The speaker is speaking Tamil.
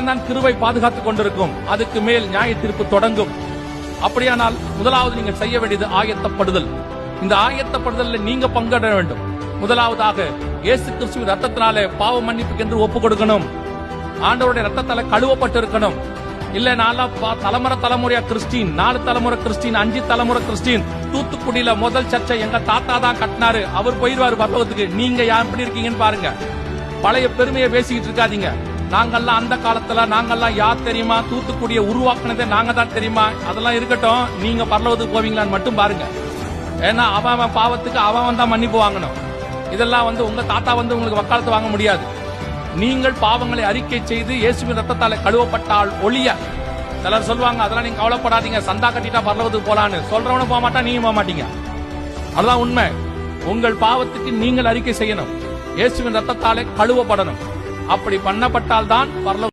வரைக்கும் தான் கிருவை பாதுகாத்துக் கொண்டிருக்கும். அதுக்கு மேல் நியாய தீர்ப்பு தொடங்கும். அப்படியானால் முதலாவது நீங்கள் செய்ய வேண்டியது ஆயத்தப்படுதல். இந்த ஆயத்தப்படுதலில் நீங்க பங்கிட வேண்டும். முதலாவதாக இயேசு கிறிஸ்துவின் ரத்தத்தினாலே பாவ மன்னிப்புக்கு என்று ஒப்பு கொடுக்கணும் ஆண்டவருடைய ரத்தத்தால கழுவப்பட்டு இருக்கணும் இல்ல நாலா பா- தலைமுறை தலைமுறையா கிறிஸ்டின் நாலு தலைமுறை கிறிஸ்டின் அஞ்சு தலைமுறை கிறிஸ்டின் தூத்துக்குடியில முதல் சர்ச்சை எங்க தாத்தா தான் கட்டினாரு. அவர் போயிருவாரு பரலோகத்துக்கு. நீங்க யார் எப்படி இருக்கீங்கன்னு பாருங்க. பழைய பெருமையை பேசிக்கிட்டு இருக்காதீங்க. நாங்கெல்லாம் அந்த காலத்துல நாங்கெல்லாம் யார் தெரியுமா? தூத்துக்குடியை உருவாக்குனதே நாங்க தான் தெரியுமா? அதெல்லாம் இருக்கட்டும் நீங்க பரலவத்துக்கு போவீங்களான்னு மட்டும் பாருங்க. ஏன்னா அவன் அவன் பாவத்துக்கு அவன் அவன் தான் மன்னிப்பு வாங்கணும். இதெல்லாம் வந்து உங்க தாத்தா வந்து உங்களுக்கு வக்காலத்து வாங்க முடியாது. நீங்கள் பாவங்களை அறிக்கை செய்து இயேசுவின் ரத்தத்தால கழுவப்பட்டால் ஒளிய சிலர் சொல்லுவாங்க அதெல்லாம் நீங்க கவலைப்படாதீங்க சந்தா கட்டிட்டா பரலவத்துக்கு போலான்னு. சொல்றவனும் போக மாட்டான் நீங்க போக மாட்டீங்க. அதுதான் உண்மை. உங்கள் பாவத்துக்கு நீங்கள் அறிக்கை செய்யணும். இயேசுவின் ரத்தத்தாலே கழுவப்படணும். அப்படி பண்ணப்பட்டால் தான் பரலோக